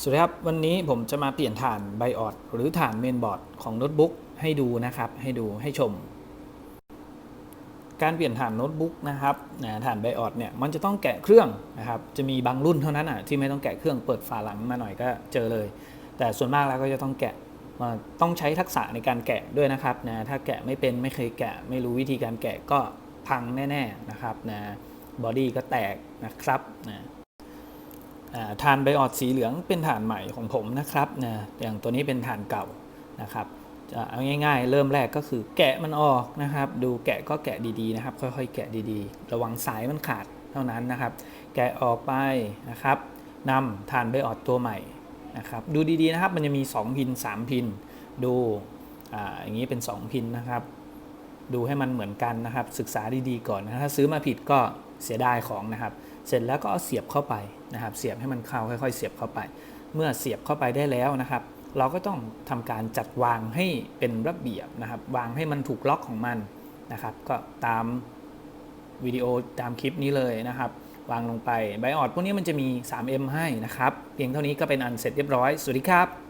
สวัสดีครับ วันนี้ผมจะมาเปลี่ยนฐานไบออดหรือฐานเมนบอร์ดของโน้ตบุ๊กให้ดูนะครับ ให้ดูให้ชม การเปลี่ยนฐานโน้ตบุ๊กนะครับฐานไบออดเนี่ยมันจะต้องแกะเครื่องนะครับ จะมีบางรุ่นเท่านั้นอะที่ไม่ต้องแกะเครื่องเปิดฝาหลังมาหน่อยก็เจอเลย แต่ส่วนมากแล้วก็จะต้องแกะมาต้องใช้ทักษะในการแกะด้วยนะครับนะถ้าแกะไม่เป็นไม่เคยแกะ ไม่รู้วิธีการแกะก็พังแน่ ๆนะครับนะบอดี้ก็แตกนะครับนะ ฐานไบออดสีเหลืองเป็นฐานใหม่ของผมนะครับนะอย่างตัวนี้เป็นฐานเก่านะครับเอาง่ายๆ เริ่มแรกก็คือแกะมันออกนะครับ ดูแกะก็แกะดีๆนะครับ ค่อยๆ แกะดีๆ ระวังสายมันขาดเท่านั้นนะครับ แกะออกไปนะครับนำฐานไบออดตัวใหม่นะครับ ดูดีๆนะครับมันจะมี 2 พิน 3 พิน ดูอ่าอย่างนี้เป็น 2 พินนะครับ ดูให้มันเหมือนกันนะครับ ศึกษาดีๆก่อนนะถ้าซื้อมาผิดก็เสียดายของนะครับ เสร็จแล้วก็เอาเสียบเข้าไปนะครับ เสียบให้มันเข้าค่อย ๆ เสียบเข้าไป เมื่อเสียบเข้าไปได้แล้วนะครับ เราก็ต้องทำการจัดวางให้เป็นระเบียบนะครับ วางให้มันถูกล็อกของมันนะครับ ก็ตามวิดีโอตามคลิปนี้เลยนะครับ วางลงไปไบออดพวกนี้มันจะมี 3M ให้นะครับ เพียงเท่านี้ก็เป็นอันเสร็จเรียบร้อย สวัสดีครับ